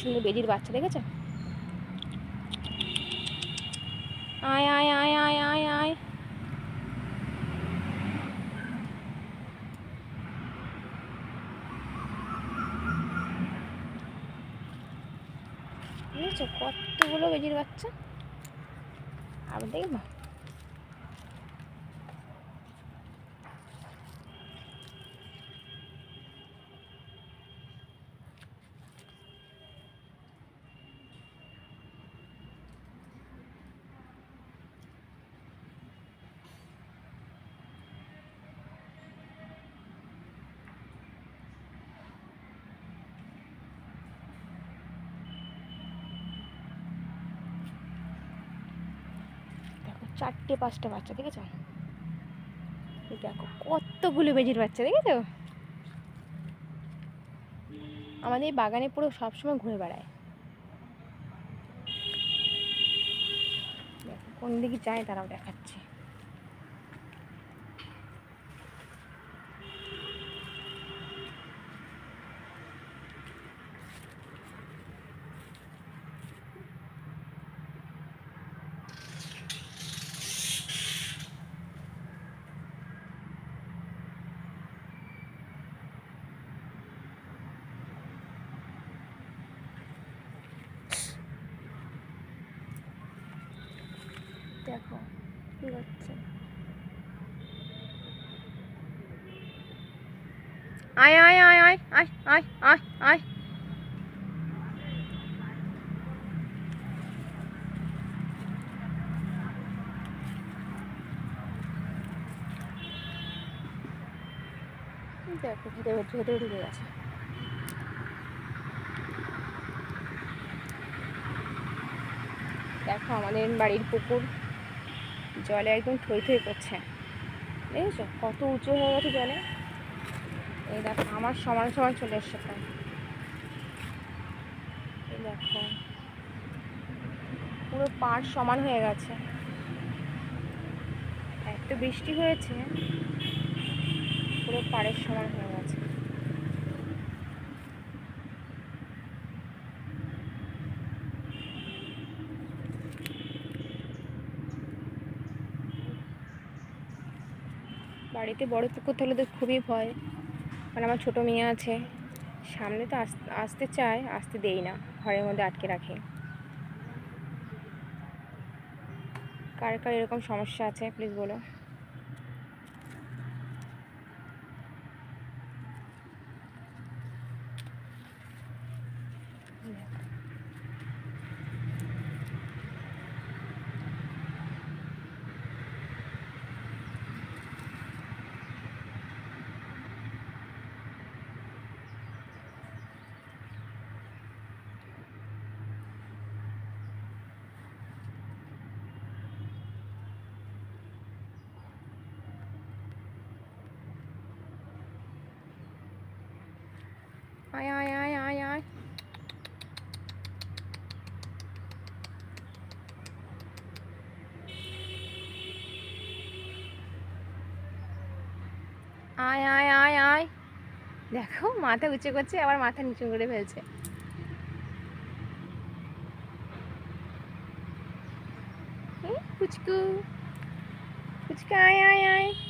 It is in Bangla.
সুন্দর বেজির বাচ্চা, দেখেছে? আয় আয় আয় আয় আয় আয়। কতগুলো বেজির বাচ্চা? আবার দেখব দেখো চারটে, পাঁচটা বাচ্চা, দেখেছ? দেখো, কতগুলো বেজির বাচ্চা, দেখেছ? আমাদের বাগানে পুরো সবসময় ঘুরে বেড়ায়। কোন দিকে যায় তারাও দেখাচ্ছে দেখো কি আয় আয় আয় আয় আয় আয় আয় আয়। দেখো ঢুকে গেছে। দেখো, আমাদের বাড়ির পুকুর। জলে একদম থই থই করছে। দেখেছ? কত উঁচু হয়ে গেছে জলে। এই দেখো, আমার সমান সমান চলে এসছে প্রায়। এই দেখো। পুরো পাড় সমান হয়ে গেছে। এত বৃষ্টি হয়েছে। পুরো পাড়ের সমান হয়ে গেছে। বাড়িতে বড় পুকুর থাকলে তো খুবই ভয়। মানে আমার ছোটো মেয়ে আছে, সামনে তো আস, আসতে চায়, আসতে দেই না, ঘরের মধ্যে আটকে রাখে। কার কার এরকম সমস্যা আছে প্লিজ বলো। আয় আয় আয় আয় আয় আয় আয় আয় আয় দেখো, মাথা উঁচু করছে, আবার মাথা নিচু করে ফেলছে। আয় আয় আয়।